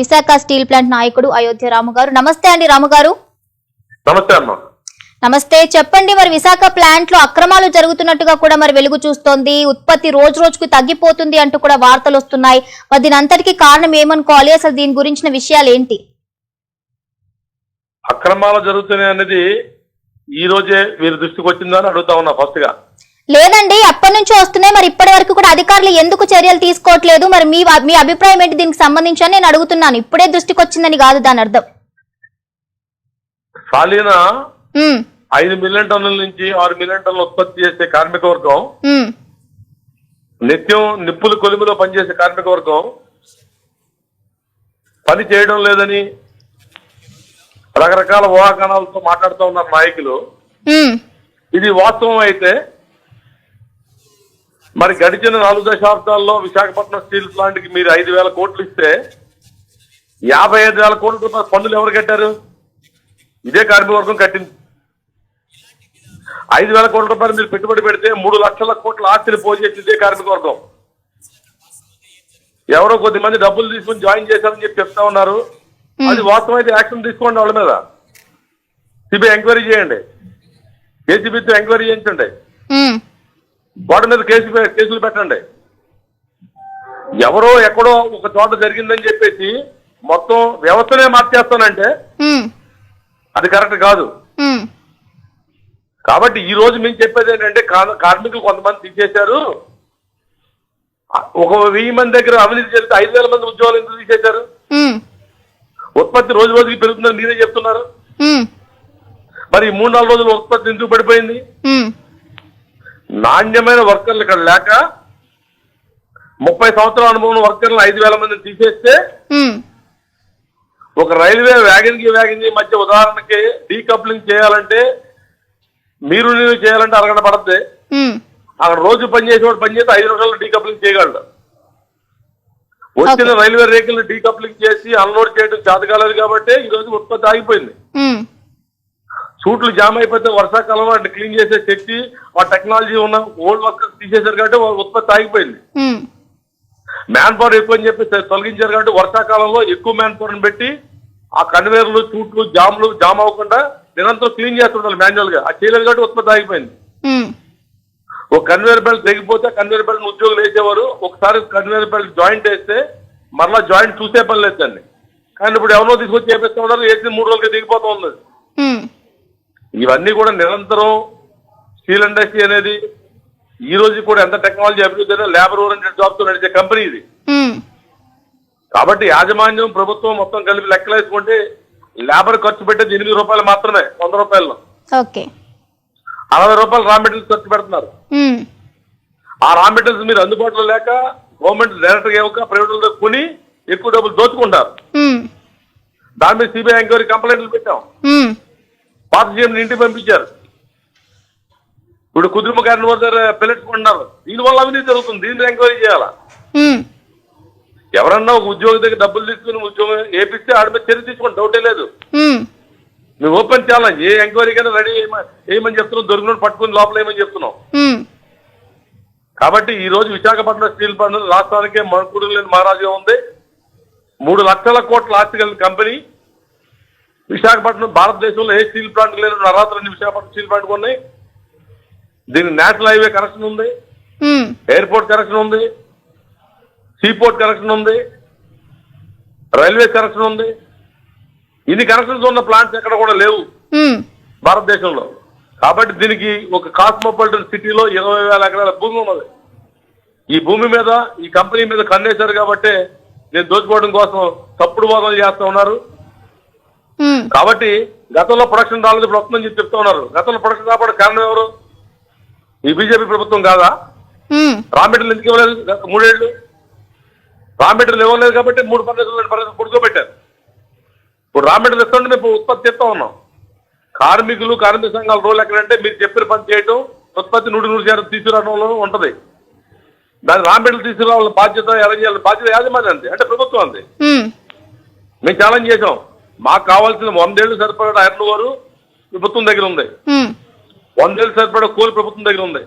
Visakha steel plant నాయకుడు అయోధ్య రాము గారు. నమస్తే అండి రాము గారు. నమస్తే అమ్మా నమస్తే. చెప్పండి మరి విశాఖ ప్లాంట్లో అక్రమాలు జరుగుతున్నట్టుగా కూడా మరి వెలుగు చూస్తోంది. ఉత్పత్తి రోజు రోజుకు తగ్గిపోతుంది అంటూ కూడా వార్తలు వస్తున్నాయి. మరి దీని అంతటికి కారణం ఏమనుకోవాలి? అసలు దీని గురించిన విషయాలు ఏంటి? అక్రమాలు జరుగుతున్నాయి అనేది ఈ రోజే వీరి దృష్టికి వచ్చిందని అడుగుతా ఉన్నా ఫస్ట్గా లేదండి అప్పటి నుంచి వస్తున్నాయి. మరి ఇప్పటి వరకు కూడా అధికారులు ఎందుకు చర్యలు తీసుకోవట్లేదు? మరి మీ మీ అభిప్రాయం ఏంటి? దీనికి సంబంధించి అని నేను అడుగుతున్నాను. ఇప్పుడే దృష్టికి వచ్చిందని కాదు దాని అర్థం. సాలీన ఐదు మిలియన్ టన్నుల నుంచి ఆరు మిలియన్ టన్నులు ఉత్పత్తి చేసే కార్మిక వర్గం నిత్యం నిప్పులు కొలిమిలో పనిచేసే కార్మిక వర్గం పని చేయడం లేదని రకరకాల ఊహాగానాలతో మాట్లాడుతూ ఉన్నారు నాయకులు. ఇది వాస్తవం అయితే మరి గడిచిన నాలుగు దశాబ్దాల్లో విశాఖపట్నం స్టీల్ ప్లాంట్కి మీరు ఐదు వేల కోట్లు ఇస్తే యాభై ఐదు వేల కోట్ల రూపాయల పన్నులు ఎవరు కట్టారు? ఇదే కార్మిక వర్గం కట్టింది. ఐదు వేల కోట్ల రూపాయలు మీరు పెట్టుబడి పెడితే మూడు లక్షల కోట్ల ఆస్తిని పోజేసి ఇదే కార్మిక వర్గం. ఎవరో కొద్ది మంది డబ్బులు తీసుకుని జాయిన్ చేశారని చెప్పి చెప్తా ఉన్నారు. అది వాస్తవం అయితే యాక్షన్ తీసుకోండి వాళ్ళ మీద. సిబిఐ ఎంక్వైరీ చేయండి. ఏసీబీతో ఎంక్వైరీ చేయించండి. వాటి మీద కేసు కేసులు పెట్టండి. ఎవరో ఎక్కడో ఒక చోట జరిగిందని చెప్పేసి మొత్తం వ్యవస్థనే మార్చేస్తానంటే అది కరెక్ట్ కాదు. కాబట్టి ఈ రోజు మేము చెప్పేది ఏంటంటే కార్మికులు కొంతమంది తీసేశారు. ఒక వెయ్యి మంది దగ్గర అవినీతి చేస్తే ఐదు వేల మంది ఉద్యోగాలు ఎందుకు తీసేశారు? ఉత్పత్తి రోజు రోజుకి పెరుగుతుందని మీరే చెప్తున్నారు. మరి మూడు నాలుగు రోజులు ఉత్పత్తి ఎందుకు పడిపోయింది? నాణ్యమైన వర్కర్లు ఇక్కడ లేక ముప్పై సంవత్సరాల అనుభవం వర్కర్లు ఐదు వేల మందిని తీసేస్తే ఒక రైల్వే వ్యాగన్కి వ్యాగన్కి మధ్య ఉదాహరణకి డీకప్లింగ్ చేయాలంటే మీరు నేను చేయాలంటే అరగంట పడద్ది. అక్కడ రోజు పనిచేసేవాడు పని చేస్తే ఐదు నిమిషాల్లో డీకప్లింగ్ చేయగలడు. వచ్చిన. రైల్వే రేకులను డీకప్లింగ్ చేసి అన్లోడ్ చేయడం చేత కాలేదు కాబట్టి ఈ రోజు ఉత్పత్తి ఆగిపోయింది. సూట్లు జామ్ అయిపోతే వర్షాకాలంలో వాటిని క్లీన్ చేసే శక్తి ఆ టెక్నాలజీ ఉన్న ఓల్డ్ వర్కర్స్ తీసేశారు కాబట్టి వాళ్ళ ఉత్పత్తి ఆగిపోయింది. మ్యాన్ పవర్ ఎక్కువ అని చెప్పి తొలగించారు కాబట్టి వర్షాకాలంలో ఎక్కువ మ్యాన్ పవర్ పెట్టి ఆ కన్వేర్లు చూట్లు జామ్లు జామ్ అవ్వకుండా నిరంతరం క్లీన్ చేస్తుండాలి మాన్యువల్గా. ఆ చేయలేదు కాబట్టి ఉత్పత్తి ఆగిపోయింది. ఒక కన్వేర్ బెల్ట్ తెగిపోతే కన్వేర్ బెల్ట్ ఉద్యోగులు వేసేవారు. ఒకసారి కన్వేర్ బెల్ట్ జాయింట్ వేస్తే మరలా జాయింట్ చూసే పని లేదండి కానీ ఇప్పుడు ఎవరో తీసుకొచ్చి చేపిస్తా ఉన్నారు. వేసి మూడు రోజులకి దిగిపోతా ఉమ్, ఇవన్నీ కూడా నిరంతరం స్టీల్ ఇండస్ట్రీ అనేది ఈ రోజు కూడా ఎంత టెక్నాలజీ అభివృద్ధి అయినా లేబర్ ఓరియంటెడ్ జాబ్తో నడిచే కంపెనీ ఇది. కాబట్టి యాజమాన్యం ప్రభుత్వం మొత్తం కలిపి లెక్కలేసుకుంటే లేబర్ ఖర్చు పెట్టేది ఎనిమిది రూపాయలు మాత్రమే వంద రూపాయలు ఓకే. అరవై రూపాయలు రా మెటీరియల్స్ ఖర్చు పెడుతున్నారు. ఆ రా మెటీరియల్స్ మీరు అందుబాటులో లేక గవర్నమెంట్ డైరెక్ట్గా ఇవ్వక ప్రైవేట్ కొని ఎక్కువ డబ్బులు దోచుకుంటారు. దాని మీద సిబిఐ ఎంక్వైరీ కంప్లైంట్లు పెట్టాం. పాత సీఎం ఇంటికి పంపించారు. ఇప్పుడు కుదురుమ గారిని దగ్గర పిల్లెట్స్ కొంటున్నారు దీనివల్ల అవినీతి జరుగుతుంది. దీన్ని ఎంక్వైరీ చేయాలా? ఎవరన్నా ఒక ఉద్యోగి దగ్గర డబ్బులు తీసుకుని ఉద్యోగం ఏపిస్తే ఆడి మీద చర్య తీసుకుని డౌటే లేదు. మేము ఓపెన్ ఛాలెంజ్. ఏ ఎంక్వైరీ కైనా రెడీ ఏమని చెప్తున్నాం దొరికిన పట్టుకుని లోపల ఏమని చెప్తున్నాం కాబట్టి ఈ రోజు విశాఖపట్నం స్టీల్ ప్లాంట్ రాష్ట్రానికే మణుకుడు లేని మహారాజుగా ఉంది. మూడు లక్షల కోట్ల ఆస్తి కలిగిన కంపెనీ విశాఖపట్నం భారతదేశంలో ఏ స్టీల్ ప్లాంట్ లేని నరాత్రులు విశాఖపట్నం స్టీల్ ప్లాంట్ ఉన్నాయి. దీనికి నేషనల్ హైవే కనెక్షన్ ఉంది. ఎయిర్పోర్ట్ కనెక్షన్ ఉంది. సీపోర్ట్ కనెక్షన్ ఉంది. రైల్వే కనెక్షన్ ఉంది. ఇన్ని కనెక్షన్స్ ఉన్న ప్లాంట్స్ ఎక్కడ కూడా లేవు భారతదేశంలో. కాబట్టి దీనికి ఒక కాస్మోపాలిటన్ సిటీలో ఇరవై వేల ఎకరాల భూమి ఉన్నది. ఈ భూమి మీద ఈ కంపెనీ మీద కన్నేశారు కాబట్టి నేను దోచుకోవడం కోసం తప్పుడు వాదనలు చేస్తా ఉన్నారు. కాబట్టి గతంలో ప్రొడక్షన్ రాలేదు ఇప్పుడు వస్తుందని చెప్పి చెప్తా ఉన్నారు. గతంలో ప్రొడక్షన్ రావడం కారణం ఎవరు? ఈ బీజేపీ ప్రభుత్వం కాదా? రా మెటీరియల్ ఎందుకు ఇవ్వలేదు? మూడేళ్ళు రా మెటీరియల్ ఇవ్వలేదు కాబట్టి మూడు పద్ధతులు పుడుకోబెట్టారు ఇప్పుడు రా మెటీరియల్ ఇస్తుంటే మేము ఉత్పత్తి చేస్తా ఉన్నాం. కార్మికులు కార్మిక సంఘాల రోల్ ఎక్కడంటే మీరు చెప్పిన పని చేయటం ఉత్పత్తి నూటి నూరు శాతం తీసుకురావడంలో ఉంటది. దాని రా మెటీరియల్ తీసుకురావాలని బాధ్యత అరేంజ్ చేయాలి? బాధ్యత యాజమాన్యం అంతే అంటే ప్రభుత్వం అంతే మేము ఛాలెంజ్ చేసాం మాకు కావాల్సిన వందేళ్ళు సరిపడా ఐరన్ వారు ప్రభుత్వం దగ్గర ఉంది. ఉమ్, వందేళ్ళు సరిపడా కోల్ ప్రభుత్వం దగ్గర ఉంది.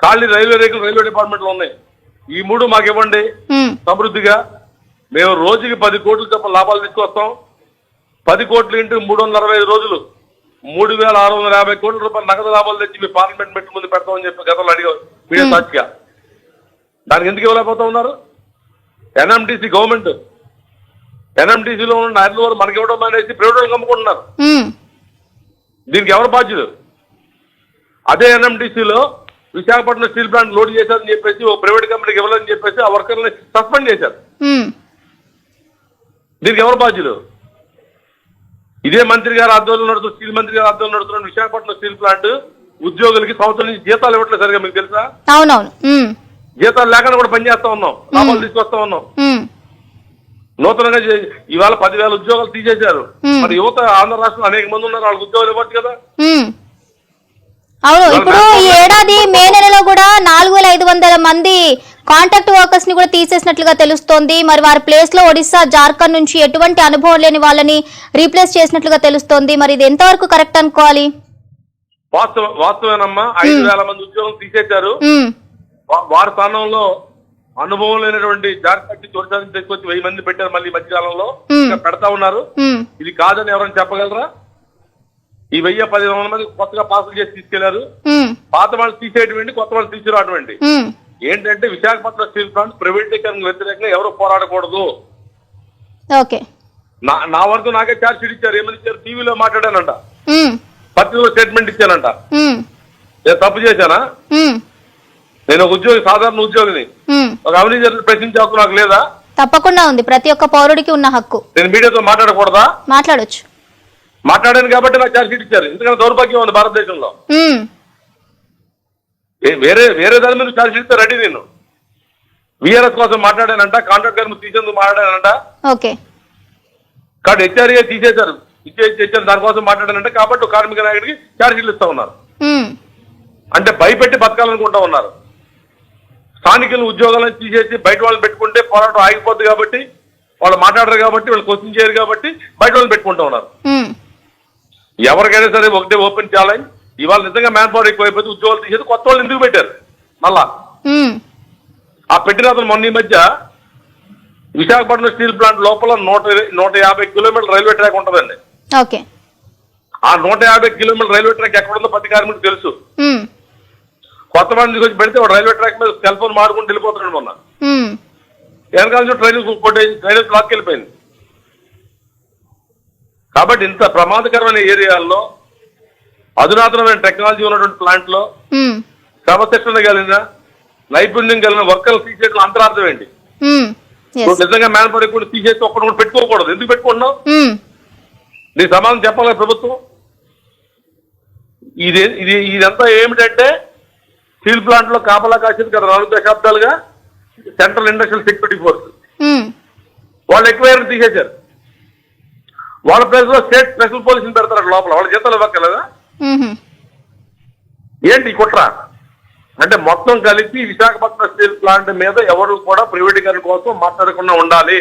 ఖాళీ రైల్వే రేకులు రైల్వే డిపార్ట్మెంట్లో ఉన్నాయి. ఈ మూడు మాకు ఇవ్వండి. సమృద్ధిగా మేము రోజుకి పది కోట్ల చొప్పున లాభాలు తీసుకొస్తాం. పది కోట్లు ఇంటూ మూడు వందల అరవై ఐదు రోజులు మూడు వేల ఆరు వందల యాభై కోట్ల రూపాయల నగదు లాభాలు తెచ్చి మీ పార్లమెంట్ మెట్టు ముందు పెడతామని చెప్పి గతంలో అడిగారు మీడియా సాక్షిగా. దానికి ఎందుకు ఇవ్వలేకపోతా ఉన్నారు? ఎన్ఎంటీసీ గవర్నమెంట్ ఎన్ఎంటీసీలో ఉన్న నాయకుల వారు మనకి ఇవ్వడం అనేసి ప్రైవేట్ వాళ్ళకి అమ్ముకుంటున్నారు. ఉమ్, దీనికి ఎవరు బాధ్యులు? అదే ఎన్ఎంటీసీలో విశాఖపట్నం స్టీల్ ప్లాంట్ లోడ్ చేశారని చెప్పేసి ఓ ప్రైవేట్ కంపెనీకి ఇవ్వాలని చెప్పేసి ఆ వర్కర్ని సస్పెండ్ చేశారు. దీనికి ఎవరు బాధ్యులు? ఇదే మంత్రి గారు ఆధ్వర్యంలో నడుస్తున్న స్టీల్ మంత్రి గారు ఆధ్వర్యంలో నడుస్తున్న విశాఖపట్నం స్టీల్ ప్లాంట్ ఉద్యోగులకి సంవత్సరం నుంచి జీతాలు ఇవ్వట్లేదు సరిగా మీకు తెలుసా? అవునవును. జీతాలు లేకుండా కూడా పనిచేస్తా ఉన్నాం. లాభాలు తీసుకొస్తా ఉన్నాం. నూతనంగా ఇవాళ పదివేల ఉద్యోగాలు తీసేశారు. మరి యువత ఆంధ్ర రాష్ట్రంలో అనేక మంది ఉన్నారు వాళ్ళకి ఉద్యోగాలు ఇవ్వచ్చు కదా. అవును ఇప్పుడు ఈ ఏడాది మే నెలలో కూడా నాలుగు వేల ఐదు వందల మంది కాంట్రాక్ట్ వర్కర్స్ని కూడా తీసేసినట్లుగా తెలుస్తోంది. మరి వారి ప్లేస్లో ఒడిశా జార్ఖండ్ నుంచి ఎటువంటి అనుభవం లేని వాళ్ళని రీప్లేస్ చేసినట్లుగా తెలుస్తోంది. మరి ఇది ఎంతవరకు కరెక్ట్ అనుకోవాలి? వాస్తవ వాస్తవేనమ్మా. ఐదు వేల మంది ఉద్యోగం తీసేశారు. వారి స్థానంలో అనుభవం లేనటువంటి జాగ్రత్త చోటు తీసుకొచ్చి వెయ్యి మంది పెట్టారు మళ్ళీ మధ్యకాలంలో. ఇంకా పెడతా ఉన్నారు. ఇది కాదని ఎవరైనా చెప్పగలరా? ఈ వెయ్యి పది వందల మంది కొత్తగా పాసులు చేసి తీసుకెళ్ళారు. పాత వాళ్ళు తీసేటువంటి కొత్త వాళ్ళు తీసుకురాటువంటి. ఉమ్, ఏంటంటే విశాఖపట్నం స్టీల్ ప్లాంట్ ప్రైవేటీకరణ వ్యతిరేకంగా ఎవరు పోరాడకూడదు. ఓకే. నా నా వరకు నాకే ఛార్జ్ షీట్ ఇచ్చారు. ఏమని ఇచ్చారు? టీవీలో మాట్లాడానంట. పత్రికలో స్టేట్మెంట్ ఇచ్చానంట. నేను తప్పు చేశానా? నేను ఒక ఉద్యోగి సాధారణ ఉద్యోగిని. ఒక అవినీతి జరిగిన ప్రశ్నించే హక్కు నాకు లేదా? తప్పకుండా ఉంది. ప్రతి ఒక్క పౌరుడికి ఉన్న హక్కు. నేను మీడియాతో మాట్లాడకూడదా? మాట్లాడొచ్చు. మాట్లాడాను కాబట్టి నాకు ఛార్జ్ షీట్ ఇచ్చారు. ఎందుకంటే దౌర్భాగ్యం ఉంది భారతదేశంలో. వేరే వేరే దాని మీద ఛార్జ్ షీట్ రెడీ నేను. విఆర్ఎస్ కోసం మాట్లాడానంట కాంట్రాక్ట్ గారిని తీసేందుకు మాట్లాడానంట. ఓకే. కాబట్టి హెచ్ఆర్ఏ తీసేశారు. ఇచ్చేసి తెచ్చారు దానికోసం మాట్లాడానంటే. కాబట్టి కార్మిక నాయకుడికి ఛార్జ్ షీట్లు ఇస్తా ఉన్నారు. అంటే భయపెట్టి బతకాలనుకుంటా ఉన్నారు. స్థానికులు ఉద్యోగాలను తీసేసి బయట వాళ్ళని పెట్టుకుంటే పోరాటం ఆగిపోద్ది కాబట్టి వాళ్ళు మాట్లాడరు కాబట్టి వాళ్ళు క్వశ్చన్ చేయరు కాబట్టి బయట వాళ్ళని పెట్టుకుంటా ఉన్నారు. ఎవరికైనా సరే ఒకటే ఓపెన్ ఛాలెంజ్. ఇవాళ నిజంగా మ్యాన్ పవర్ ఎక్కువైపోతే ఉద్యోగాలు తీసేది కొత్త వాళ్ళు ఎందుకు పెట్టారు? మళ్ళా. ఆ పెట్టిన అతను మొన్న ఈ మధ్య విశాఖపట్నం స్టీల్ ప్లాంట్ లోపల నూట నూట యాభై కిలోమీటర్ రైల్వే ట్రాక్ ఉంటుందండి. ఓకే. ఆ నూట యాభై కిలోమీటర్ రైల్వే ట్రాక్ ఎక్కడ ఉందో ప్రతి కార్మికుడికి తెలుసు. కొత్త మంది తీసుకొచ్చి పెడితే వాడు రైల్వే ట్రాక్ మీద సెల్ ఫోన్ మారుకుంటూ వెళ్ళిపోతున్నాడు మొన్న. వెనకాల నుంచి ట్రైన్ కొట్టేసి ట్రైన్ బ్లాక్ వెళ్ళిపోయింది కాబట్టి ఇంత ప్రమాదకరమైన ఏరియాల్లో అధునాతనమైన టెక్నాలజీ ఉన్నటువంటి ప్లాంట్లో క్రమశిక్షణ కలిగిన నైపుణ్యం కలిగిన వర్కర్లు తీసేసిన అంతరార్థం ఏంటి? నిజంగా మ్యాన్ పవర్ కూడా తీసేసి ఒక్కడు కూడా పెట్టుకోకూడదు. ఎందుకు పెట్టుకుంటున్నావు? ఉమ్, నీ సమాధానం చెప్పాలి ప్రభుత్వం? ఇది ఇది ఇదంతా ఏమిటంటే స్టీల్ ప్లాంట్లో కాపలా కాసేది గత నాలుగు దశాబ్దాలుగా సెంట్రల్ ఇండస్ట్రియల్ సెక్యూరిటీ ఫోర్స్. వాళ్ళు ఎక్కువ తీసేశారు. వాళ్ళ ప్లేస్లో స్టేట్ స్పెషల్ పోలీసులు పెడతారు అక్కడ లోపల. వాళ్ళ జీతాలు ఇవ్వక్కర్లేదా? ఏంటి కుట్ర? అంటే మొత్తం కలిపి విశాఖపట్నం స్టీల్ ప్లాంట్ మీద ఎవరు కూడా ప్రైవేటీకరణ కోసం మాట్లాడకుండా ఉండాలి.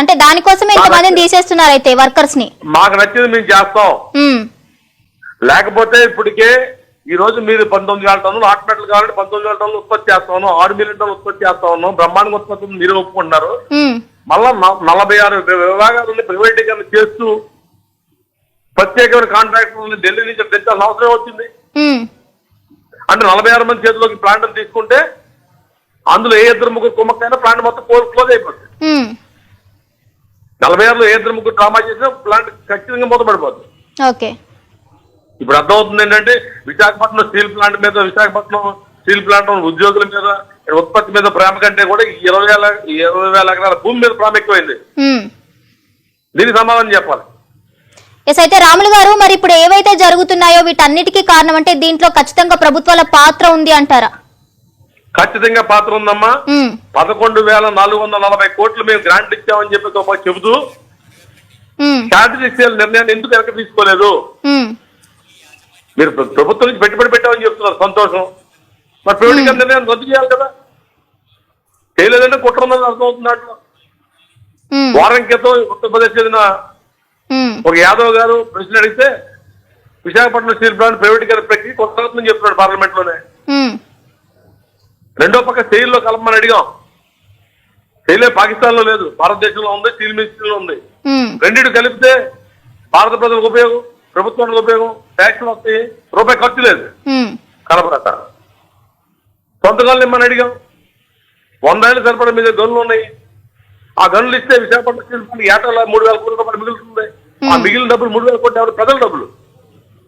అంటే దానికోసమే ఇంతమందిని తీసేస్తున్నారు అయితే వర్కర్స్ని మాకు నచ్చింది మేము చేస్తాం. లేకపోతే ఇప్పటికే ఈ రోజు మీరు పంతొమ్మిది వేల టన్నులు హాట్ మెటల్ కావాలంటే పంతొమ్మిది వేల టన్నులు ఉత్పత్తి చేస్తా ఉన్నాం. ఆరు మిలియన్ టన్నులు ఉత్పత్తి చేస్తా ఉన్నాం. బ్రహ్మాండంగా ఉత్పత్తి మీరు ఒప్పుకుంటున్నారు. మళ్ళా నలభై ఆరు విభాగాలని ప్రైవేటీకరణ చేస్తూ ప్రత్యేకమైన కాంట్రాక్టర్ని ఢిల్లీ నుంచి తెచ్చాల్సిన అవసరం వచ్చింది. అంటే నలభై ఆరు మంది చేతిలోకి ప్లాంట్ తీసుకుంటే అందులో ఏ ఇద్దరు ముగ్గురు కుమ్మక్కైనా ప్లాంట్ మొత్తం క్లోజ్ క్లోజ్ అయిపోతుంది నలభై ఆరులో ఏ ఇద్దరు ముగ్గురు డ్రామా చేసినా ప్లాంట్ ఖచ్చితంగా మూతపడిపోతుంది ఓకే. ఇప్పుడు అర్థమవుతుంది ఏంటంటే విశాఖపట్నం స్టీల్ ప్లాంట్ మీద విశాఖపట్నం స్టీల్ ప్లాంట్ ఉద్యోగుల మీద ఉత్పత్తి మీద ప్రేమ కంటే కూడా ఇరవై వేల ఇరవై వేల ఎకరాల భూమి మీద ప్రేమ ఎక్కువైంది. దీనికి సమాధానం చెప్పాలి. ఎస్ అయితే రాములు గారు మరి ఇప్పుడు ఏవైతే జరుగుతున్నాయో వీటన్నిటికీ కారణం అంటే దీంట్లో ఖచ్చితంగా ప్రభుత్వాల పాత్ర ఉంది అంటారా? ఖచ్చితంగా పాత్ర ఉందమ్మా. పదకొండు వేల నాలుగు వందల నలభై కోట్లు మేము గ్రాంట్ ఇచ్చామని చెప్పి చెబుతూ స్ట్రాటజిక్ సేల్ నిర్ణయాన్ని ఎందుకు వెనక తీసుకోలేదు? మీరు ప్ర- ప్రభుత్వం నుంచి పెట్టుబడి పెట్టామని చెప్తున్నారు. సంతోషం. మరి ప్రైవేటీకరణ నిర్ణయం రద్దు చేయాలి కదా. చేయలేదంటే కుట్ర ఉందని అర్థమవుతుంది దాంట్లో. ఉమ్, వారం క్రితం ఉత్తరప్రదేశ్ చెందిన ఉమ్, ఒక యాదవ్ గారు ప్రశ్న అడిగితే విశాఖపట్నం స్టీల్ ప్లాంట్ ప్రైవేటీకరణ ప్రక్రియ కొనసాగుతుందని చెప్తున్నాడు పార్లమెంట్లోనే రెండో పక్క సెయిల్లో కలపమని అడిగాం. చేయలే పాకిస్తాన్లో లేదు. భారతదేశంలో ఉంది స్టీల్ మినిస్ట్రీలో ఉంది. రెండింటి కలిపితే భారత ప్రజలకు ఉపయోగం. ప్రభుత్వానికి ఉపయోగం ట్యాక్స్లు వస్తాయి రూపాయి ఖర్చు లేదు. కనపడట సొంతకాలు ఇమ్మని అడిగాం. వంద ఏళ్ళు సరిపడే మీద గనులు ఉన్నాయి. ఆ గనులు ఇస్తే విశాఖపట్నం స్టీల్ ఏటా మూడు వేల కోట్ల రూపాయలు మిగులుతుంది. ఆ మిగిలిన డబ్బులు మూడు వేల కోట్లు ఎవరు? ప్రజల డబ్బులు.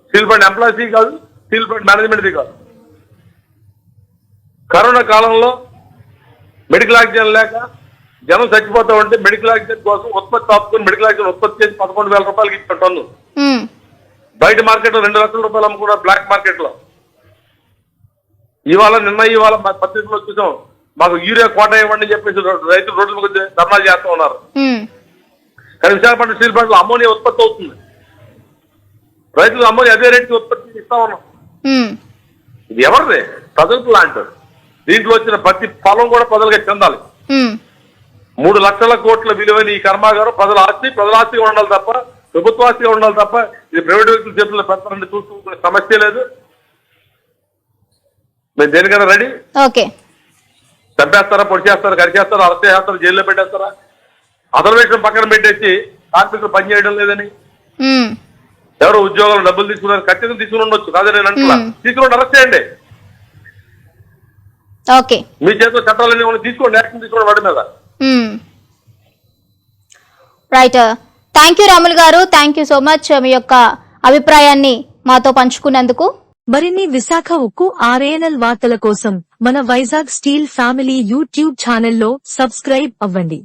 స్టీల్ ఫండ్ ఎంప్లాయీసీ కాదు స్టీల్ ఫండ్ మేనేజ్మెంట్ది కాదు. కరోనా కాలంలో మెడికల్ ఆక్సిజన్ లేక జనం చచ్చిపోతా ఉంటే మెడికల్ ఆక్సిజన్ కోసం ఉత్పత్తి ఆపుకొని మెడికల్ ఆక్సిజన్ ఉత్పత్తి చేసి పదకొండు వేల రూపాయలకి ఇచ్చిన టన్ను. బయట మార్కెట్లో రెండు లక్షల రూపాయలు అమ్ముకున్నారు బ్లాక్ మార్కెట్లో ఇవాళ నిన్న ఇవాళ మా పత్రికలో చూసాం మాకు యూరియా కోట ఇవ్వండి అని చెప్పేసి రైతులు రోడ్ల మీద ధర్నాలు చేస్తూ ఉన్నారు. కానీ విశాఖపట్నం స్టీల్ ప్లాంట్లో అమ్మోనియా ఉత్పత్తి అవుతుంది. రైతులు అమ్మోనియా అదే రేటుకి ఉత్పత్తి ఇస్తా ఉన్నాం. ఇది ఎవరిది? ప్రజల ప్లాంట్. దీంట్లో వచ్చిన ప్రతి ఫలం కూడా ప్రజలకి చెందాలి. మూడు లక్షల కోట్ల విలువైన ఈ కర్మాగారం ప్రజల ఆస్తి ప్రజల ఆస్తిగా ఉండాలి తప్ప ప్రభుత్వ ఆస్తిగా ఉండాలి తప్ప ఇది ప్రైవేట్ వ్యక్తుల చేతుల్లో పెట్టాలని చూసుకునే సమస్య లేదు. మేము దేనికైనా రెడీ? ఓకే. చంపేస్తారా పొడి చేస్తారా కరిచేస్తారా అరెస్ట్ చేస్తారా జైల్లో పెట్టేస్తారా? విషయం పక్కన పెట్టేసి కార్మికులు పనిచేయడం లేదని. ఉమ్, ఎవరో ఉద్యోగాలు డబ్బులు తీసుకున్నారు ఖచ్చితంగా తీసుకుని ఉండొచ్చు. కాదని నేను అంటున్నా. తీసుకుని అరెస్ట్ చేయండి. ఓకే. మీ చేతిలో చట్టాలన్నీ తీసుకోండి యాక్షన్ తీసుకోండి వాడి మీద. Right thank you Ramulu garu. Thank you so much మీ యొక్క అభిప్రాయాన్ని మాతో పంచుకున్నందుకు. మరిన్ని విశాఖ ఉక్కు ఆర్ఏఎన్ఎల్ వార్తల కోసం మన వైజాగ్ స్టీల్ ఫ్యామిలీ యూట్యూబ్ ఛానల్లో సబ్స్క్రైబ్ అవ్వండి.